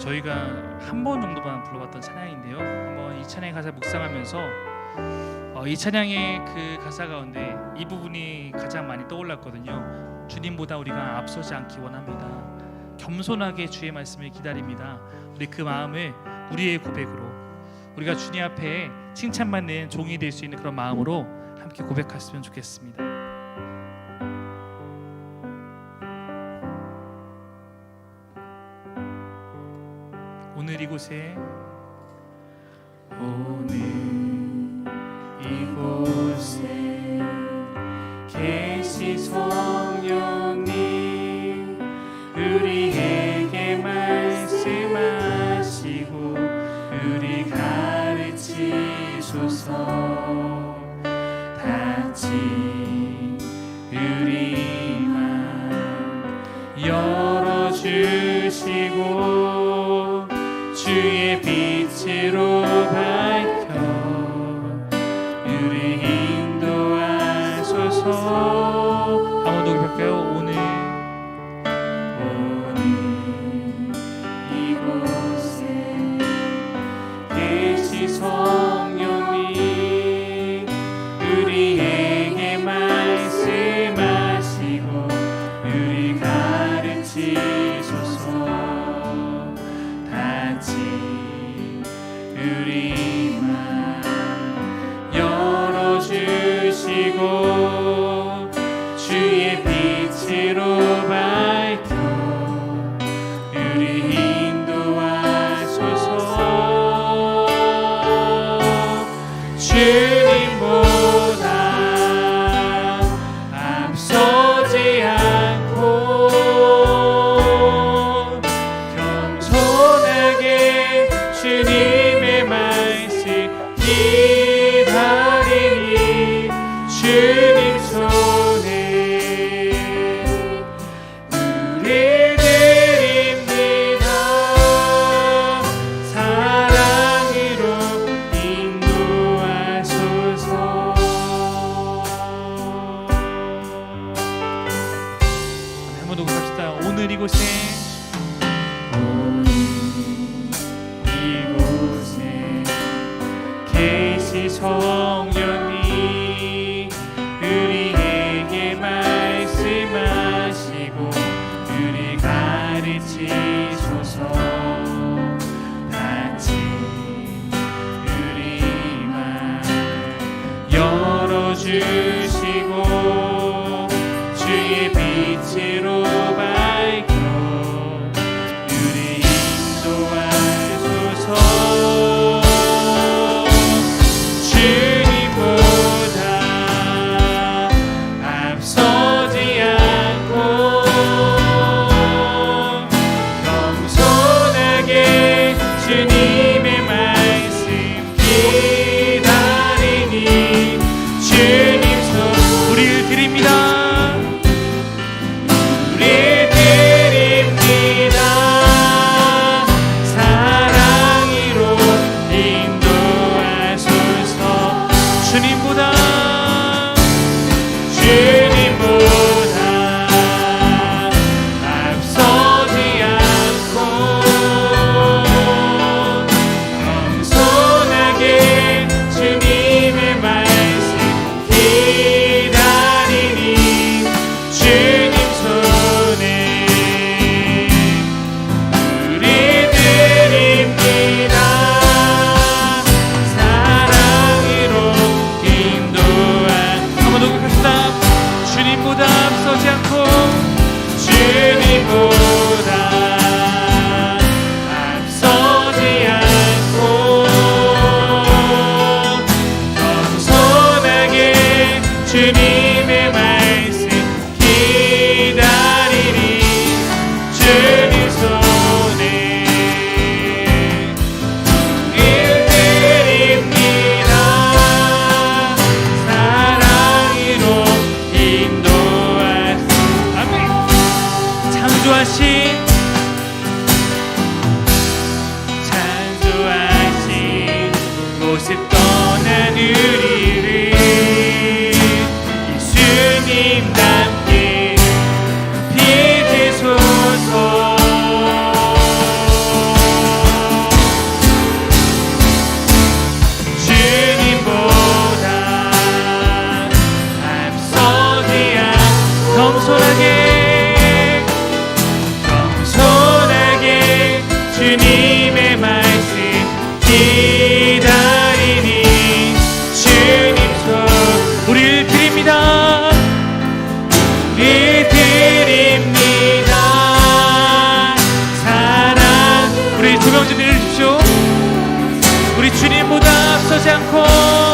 저희가 한 번 정도만 불러봤던 찬양인데요. 한번 이 찬양 가사 묵상하면서 어, 이 찬양의 그 가사 가운데 이 부분이 가장 많이 떠올랐거든요. 주님보다 우리가 앞서지 않기 원합니다. 겸손하게 주의 말씀을 기다립니다. 우리 그 마음을 우리의 고백으로 우리가 주님 앞에 칭찬받는 종이 될 수 있는 그런 마음으로 함께 고백했으면 좋겠습니다. 이곳에 오늘 이곳에 계시소 너의 빛으로 关心。 앞서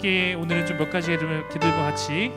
함께 오늘은 좀 몇 가지 기도들과 같이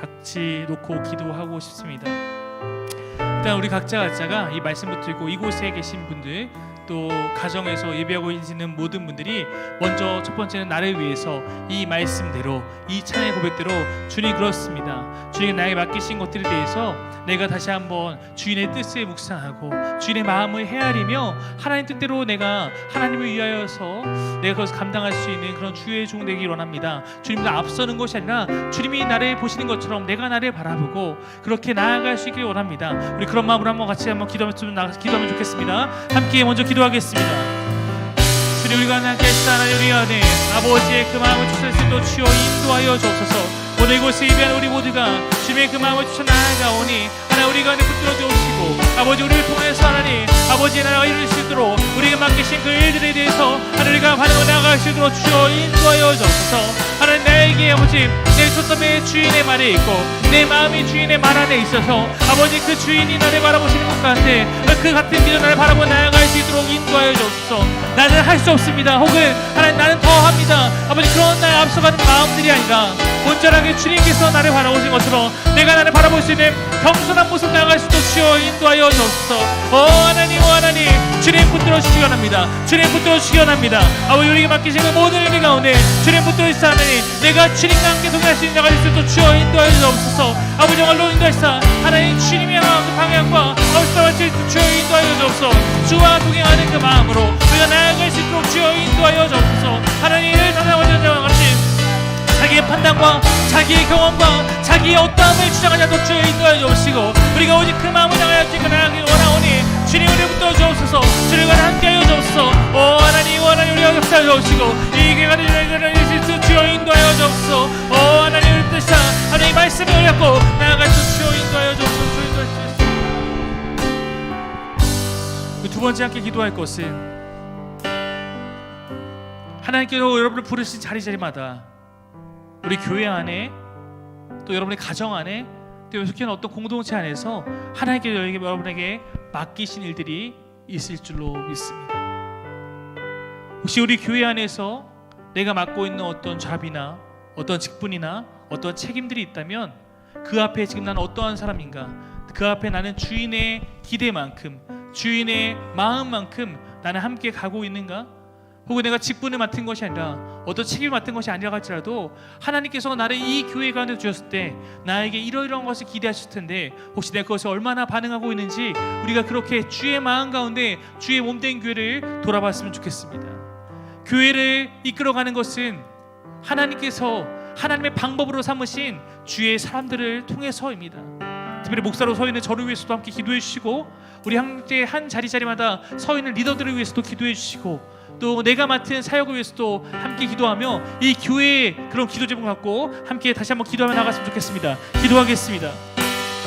같이 놓고 기도하고 싶습니다. 일단 우리 각자 각자가 이 말씀을 듣고 이곳에 계신 분들 또 가정에서 예배하고 계시는 모든 분들이 먼저 첫 번째는 나를 위해서 이 말씀대로 이 찬양의 고백대로 주님 그렇습니다. 주님 나에게 맡기신 것들에 대해서 내가 다시 한번 주인의 뜻을 묵상하고 주인의 마음을 헤아리며 하나님 뜻대로 내가 하나님을 위하여서 내가 그것을 감당할 수 있는 그런 주의 종 되기 원합니다. 주님보다 앞서는 것이 아니라 주님이 나를 보시는 것처럼 내가 나를 바라보고 그렇게 나아갈 수 있길 원합니다. 우리 그런 마음으로 한번 같이 한번 기도하면 나- 기도하면 좋겠습니다. 함께 먼저 기 도하겠습니다. 주님 우리가 함께 하나님 우리 안에 아버지의 그 마음을 주실 수 있도록 주여 인도하여 주옵소서 오늘 이곳에 예배한 우리 모두가 주님의 그 마음을 주쳐 나아가오니 하나님 우리가 안에 붙들어 주옵시고 아버지 우리를 통해서 하나님 아버지의 나라가 이룰 수 있도록 우리가 맡기신 그 일들에 대해서 우리가 반응을 나아갈 수 있도록 주여 인도하여 주옵소서 아버지 내 초점의 주인의 말에 있고 내 마음이 주인의 말 안에 있어서 아버지 그 주인이 나를 바라보시는 것 같아 그 같은 믿음 나를 바라보고 나아갈 수 있도록 인도하여 주옵소서 나는 할 수 없습니다. 혹은 하나님 나는 더 합니다. 아버지 그런 날 앞서가는 마음들이 아니라 온전하게 주님께서 나를 바라보신 것처럼 내가 나를 바라볼 수 있는 겸손한 모습 나아갈 수 있도록 주여 인도하여 주옵소서. 오 하나님 오 하나님. 주님 붙들어 주시기 원합니다. 주님 붙들어 주시기 원합니다. 아버지 우리에게 맡기신 그 모든 일이 가운데 주님 붙들어 주시사 하나님 내가 주님과 함께 동행할 수 있는 자가 될수 있도록 주여 인도하여 주옵소서. 아버지 정말로 인도하시사. 하나님 주님의 하나님 방향과 따라치 주여 인도하여 주옵소서. 주와 동행하는 그 마음으로 우리가 나아갈 수 있도록 주여 인도하여 주옵소서. 하나님을 하는 같이 자기의 판단과 자기의 경험과 자기의 어떠함을 주장하지 않도록 주여 인도하여 주옵시고 우리가 오직 그 마음을 향하여 나가길 원하오니 주님 우리 붙들어 주옵소서. 주님과 함께하여 주옵소서. 오 하나님 오 하나님 우리가 역사하여 주옵시고 이 기간을 주여 주여 인도하여 주옵소서. 오 하나님 우리 뜻사 하나님 말씀을 올렸고 나아갈 수 주여 인도하여 주옵소서. 주여 인도하여 주옵소서. 그두 번째 함께 기도할 것은 하나님께서 여러분을 부르신 자리 자리마다 우리 교회 안에 또 여러분의 가정 안에 또 속한 어떤 공동체 안에서 하나님께서 여러분에게- 맡기신 일들이 있을 줄로 믿습니다. 혹시 우리 교회 안에서 내가 맡고 있는 어떤 잡이나 어떤 직분이나 어떤 책임들이 있다면 그 앞에 지금 나는 어떠한 사람인가? 그 앞에 나는 주인의 기대만큼 주인의 마음만큼 나는 함께 가고 있는가? 혹은 내가 직분을 맡은 것이 아니라 어떤 책임을 맡은 것이 아니라 할지라도 하나님께서 나를 이 교회 가운데 주셨을 때 나에게 이러이러한 것을 기대하실 텐데 혹시 내가 그것을 얼마나 반응하고 있는지 우리가 그렇게 주의 마음 가운데 주의 몸된 교회를 돌아봤으면 좋겠습니다. 교회를 이끌어가는 것은 하나님께서 하나님의 방법으로 삼으신 주의 사람들을 통해서입니다. 특별히 목사로 서 있는 저를 위해서도 함께 기도해 주시고 우리 함께 한 자리 자리마다 서 있는 리더들을 위해서도 기도해 주시고 또 내가 맡은 사역을 위해서도 함께 기도하며 이 교회의 그런 기도 제목 갖고 함께 다시 한번 기도하며 나갔으면 좋겠습니다. 기도하겠습니다.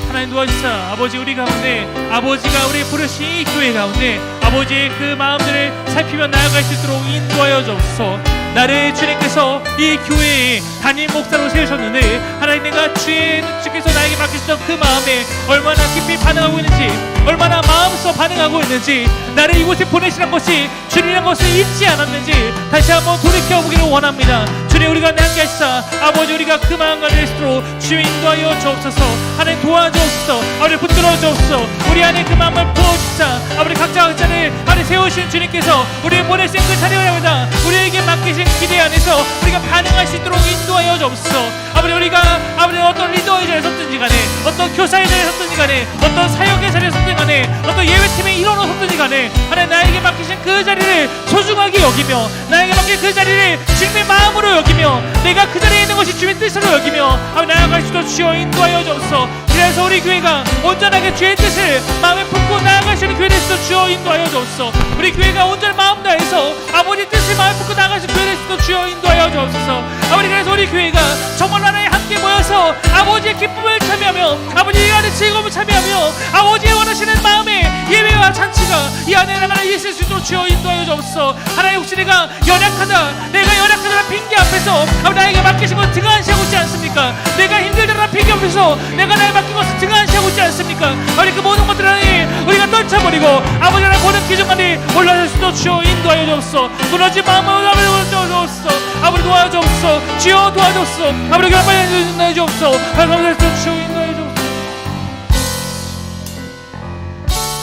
하나님 도와주사 아버지 우리 가운데 아버지가 우리 부르신 이 교회 가운데 아버지의 그 마음들을 살피며 나아갈 수 있도록 인도하여 주옵소서 나를 주님께서 이 교회에 담임 목사로 세우셨는데 하나님 내가 주의 주께서 나에게 맡기셨던 그 마음에 얼마나 깊이 반응하고 있는지 얼마나 마음서 반응하고 있는지 나를 이곳에 보내시는 것이 주님이란 것을 잊지 않았는지 다시 한번 돌이켜보기를 원합니다. 주님 우리가 함께 하시사 아버지 우리가 그 마음과 될수록 주여 인도하여 주옵소서. 하나님 도와주옵소서. 아버지 붙들어 주옵소서. 우리 안에 그 마음을 부어주시사 아버지 각자 각자를 안에 세우신 주님께서 우리를 보내신 그 자리입니다. 우리에게 맡기신 안에서 우리가 반응할 수 있도록 인도하여 주옵소서. 아버지 우리가 아버지 어떤 리더의 자리에 섰든지 간에 어떤 교사의 자리에 섰든지 간에 어떤 사역의 자리에 섰든지 간에 어떤 예배팀의 일원으로 섰든지 간에 하나님 나에게 맡기신 그 자리를 소중하게 여기며 나에게 맡긴 그 자리를 주님의 마음으로 여기며 내가 그 자리에 있는 것이 주님의 뜻으로 여기며 아버지 나아갈 수도 주여 인도하여 주옵소서 그래서 우리 교회가 온전하게 주의 뜻을 마음에 품고 있는 교회 될수도 주여 인도하여 주옵소서. 우리 교회가 온전한 마음 다해서 아버지 뜻을 마음에 품고 있는 교회 될수도 주여 인도하여 주옵소서 아버지 그래서 우리 교회가 정말 하나님 함께 모여서 아버지의 기쁨을 참여하며 아버지 이 안에 즐거움을 참여하며 아버지의 원하시는 마음의 예배와 잔치가 이 안에 나가는 있을 수 있도록 주여 인도하여 주옵소서. 하나님 혹시 내가 연약하다 내가 연약하다는 핑계 앞에서 아버지 나에게 맡기신 것 등한시하고 있지 않습니까? 내가 힘들다는 핑계 앞에서 내가 나에게 맡긴 것을 등한시하고 있지 않습니까? 아버지 그 모든 것들을 하나님 우리가 떨쳐버리고 아버지 하나님 모든 기준만이 올라설 수도 주여 인도하여 주옵소서. 무너진 마음을 아버지 도와주옵소서. 아버지 도와주옵소서 주여 도와주옵소서 아버지 그런 말씀 인도해 주옵소서 감사합니다 주여 인도해 주옵소서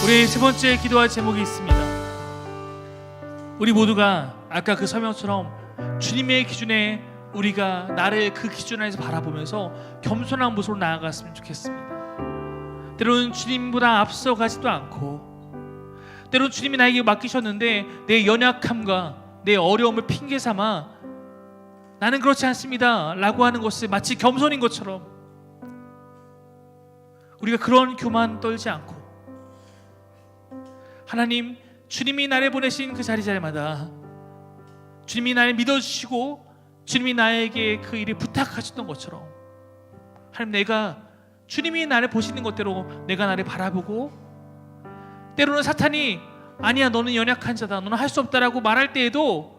우리 세 번째 기도할 제목이 있습니다. 우리 모두가 아까 그 설명처럼 주님의 기준에 우리가 나를 그 기준 안에서 바라보면서 겸손한 모습으로 나아갔으면 좋겠습니다. 때로는 주님보다 앞서가지도 않고 때로는 주님이 나에게 맡기셨는데 내 연약함과 내 어려움을 핑계 삼아 나는 그렇지 않습니다. 라고 하는 것을 마치 겸손인 것처럼 우리가 그런 교만 떨지 않고 하나님 주님이 나를 보내신 그 자리 자리마다 주님이 나를 믿어주시고 주님이 나에게 그 일을 부탁하셨던 것처럼 하나님 내가 주님이 나를 보시는 것대로 내가 나를 바라보고 때로는 사탄이 아니야 너는 연약한 자다 너는 할 수 없다라고 말할 때에도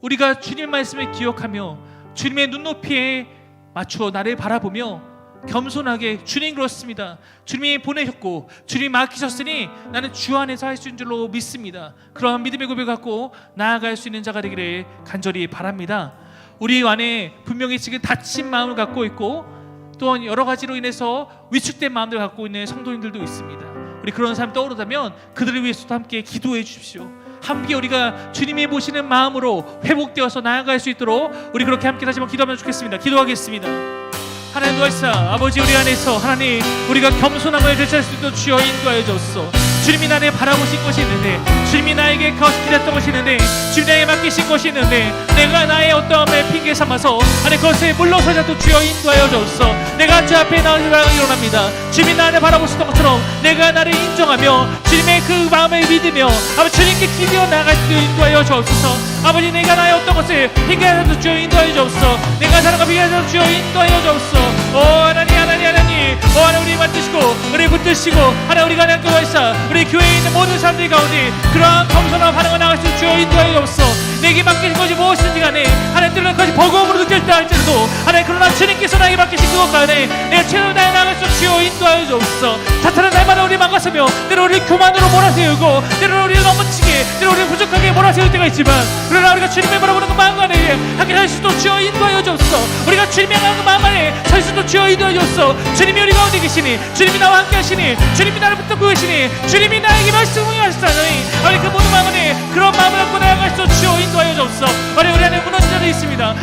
우리가 주님 말씀을 기억하며 주님의 눈높이에 맞추어 나를 바라보며 겸손하게 주님 그렇습니다. 주님이 보내셨고 주님이 맡기셨으니 나는 주 안에서 할 수 있는 줄로 믿습니다. 그러한 믿음의 고백 갖고 나아갈 수 있는 자가 되기를 간절히 바랍니다. 우리 안에 분명히 지금 다친 마음을 갖고 있고 또한 여러 가지로 인해서 위축된 마음을 갖고 있는 성도님들도 있습니다. 우리 그런 사람 떠오르다면 그들을 위해서도 함께 기도해 주십시오. 함께 우리가 주님이 보시는 마음으로 회복되어서 나아갈 수 있도록 우리 그렇게 함께 다시 한번 기도하면 좋겠습니다. 기도하겠습니다. 하나님 도와주사 아버지 우리 안에서 하나님 우리가 겸손함을 되찾을 수 있도록 주여 인도하여 주옵소서 주님이 나를 바라보신 것이 있는데 주님이 나에게 기대했던 것이 있는데 주님이 나에게 맡기신 것이 있는데 내가 나의 어떠함을 핑계 삼아서 아니 그것에 물러서자도 주여 인도하여 주옵소서 내가 주 앞에 나를 일어납니다. 주님이 나를 바라보셨던 것처럼 내가 나를 인정하며 주님의 그 마음을 믿으며 아버지 주님께 기대어 나갈 수 인도하여 주옵소서 아버지 내가 나의 어떤 것을 핑계하셔도 주여 인도하여 주옵소서 내가 사랑과 핑계하셔도 주여 인도하여 주옵소서 오 하나님 하나님 하나님 오 하나님 우리 만드시고 우리 붙드시고 하나님 우리가 하나님 교회사 우리 교회에 있는 모든 사람들 가운데 그러한 겸손한 반응을 나갈 수 주여 인도하여 주옵소서. 내게 맡기신 것이 무엇이든지 간에 하나님 때로는 그것이 버거움으로 느낄 때 할지라도 하나님 그러나 주님께서 나에게 맡기신 그것 간에 내가 최선을 다해 나갈 수 주여 인도하여 주옵소서. 사탄은 날마다 우리 망가서며 때로 우리 교만으로 몰아세우고 때로 우리 넘어치게 때로 우리 부족하게 몰아세울 때가 있지만 그러나 우리가 주님의 바라보는 그 마음 안에 함께 살 수도 주여 인도하여 주옵소서. 우리가 주님의 그 마음 안에 살 수도 주여 인도하여 주옵소서. 주님이 우리 가 가운데 계시니 주님이 나와 함께 하시니 주님이 나를 붙잡고 계시니 주님이 나에게 말씀을 하셨다니 아니 그 모든 마음이 그런 마음을 갖고 나아갈수 주여 인도하여 주옵소 아니 우리 안에 무너진 있습니다.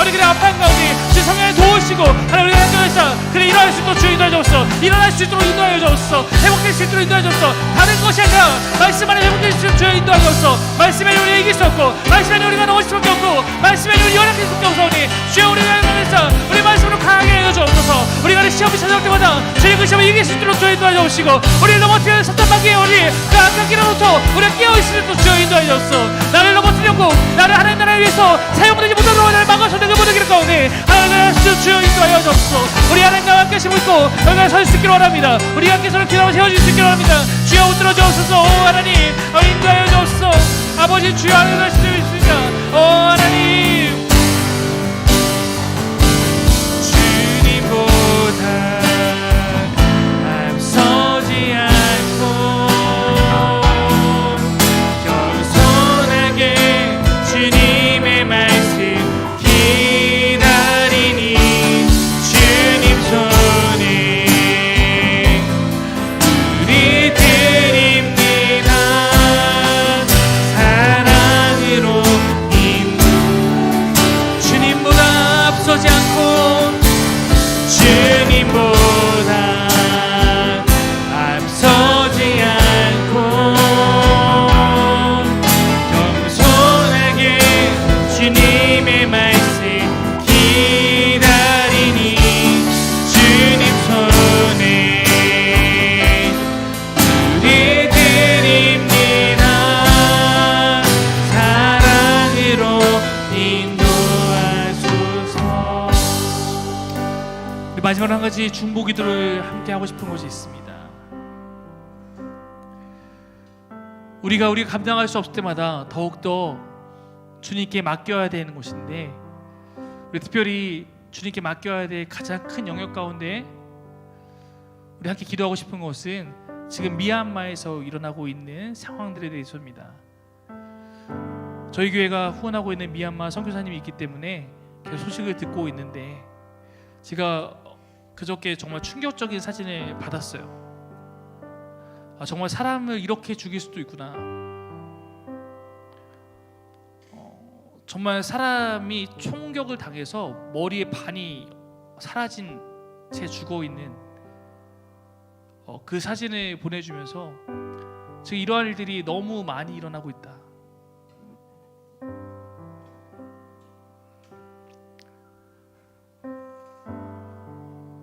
우리 그래 아픈 가운데 주 성령을 도우시고 하나님 우리 하나님께서 그래 일어날 수 있도록 주 인도해 주옵소서. 일어날 수 있도록 인도해 주옵소서. 회복될 수 있도록 인도해 주옵소서. 다른 것이 아니라 말씀 안에 회복될 수 있도록 주 인도해 주옵소서. 말씀에 우리 이길 수 없고 말씀에 우리가 넘어질 수밖에 없고 말씀에 우리 연약할 수밖에 없사오니 주여 우리가 하면서 우리 말씀으로 강하게 하여 주옵소서. 우리가 시험이 찾아올 때마다 주의 그 시험을 이길 수 있도록 주 인도해 주옵시고 우리를 넘어뜨리는 사탄 우리 그 길로부터 우리가 깨어있을 수 주여 인도해 주옵소서. 나를 넘어뜨렸고 나를 하나님 나라를 위해서 사용되지 못하도록 나를 막아서 내가 모든 길을 가오니 하나님 나라 주 주여 인도하여 주옵소서 우리 하나님과 함께 힘을 있고 여기가 설수 있기를 원합니다. 우리 함께 서로 기도하며 세워질 수 있기를 원합니다. 주여 웃들어 주옵소서. 오 하나님 어, 인도하여 주옵소서. 아버지 주여 하나님 할수 있습니다. 오 하나님 가지 중보 기도를 함께 하고 싶은 것이 있습니다. 우리가 우리가 감당할 수 없을 때마다 더욱 더 주님께 맡겨야 되는 것인데 우리 특별히 주님께 맡겨야 될 가장 큰 영역 가운데 우리 함께 기도하고 싶은 것은 지금 미얀마에서 일어나고 있는 상황들에 대해서입니다. 저희 교회가 후원하고 있는 미얀마 선교사님이 있기 때문에 계속 소식을 듣고 있는데 제가 그저께 정말 충격적인 사진을 받았어요. 아, 정말 사람을 이렇게 죽일 수도 있구나. 어, 정말 사람이 총격을 당해서 머리에 반이 사라진 채 죽어 있는 어, 그 사진을 보내주면서 지금 이러한 일들이 너무 많이 일어나고 있다.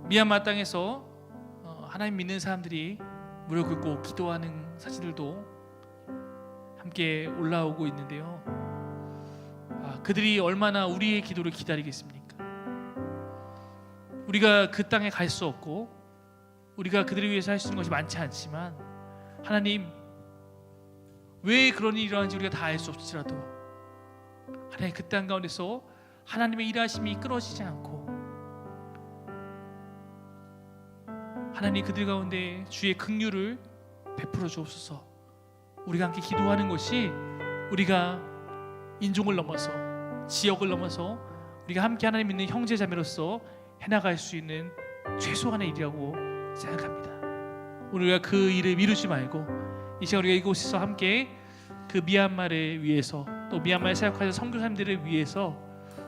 미얀마 땅에서 어, 하나님 믿는 사람들이 무릎 꿇고 기도하는 사진들도 함께 올라오고 있는데요. 아, 그들이 얼마나 우리의 기도를 기다리겠습니까? 우리가 그 땅에 갈 수 없고 우리가 그들을 위해서 할 수 있는 것이 많지 않지만 하나님 왜 그런 일이 일어나는지 우리가 다 알 수 없을지라도 하나님 그 땅 가운데서 하나님의 일하심이 끊어지지 않고 하나님 그들 가운데 주의 긍휼을 베풀어 주옵소서. 우리가 함께 기도하는 것이 우리가 인종을 넘어서 지역을 넘어서 우리가 함께 하나님 믿는 형제 자매로서 해나갈 수 있는 최소한의 일이라고 생각합니다. 우리가 그 일을 미루지 말고 이 시간 우리가 이곳에서 함께 그 미얀마를 위해서 또 미얀마에 사역하는 선교사님들을 위해서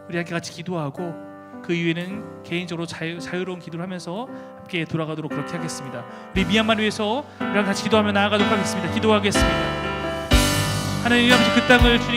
우리 함께 같이 기도하고 그 이후에는 개인적으로 자유, 자유로운 기도를 하면서 함께 돌아가도록 그렇게 하겠습니다. 우리 미얀마를 위해서 우리랑 같이 기도하며 나아가도록 하겠습니다. 기도하겠습니다. 하나님 아버지 그 땅을 주님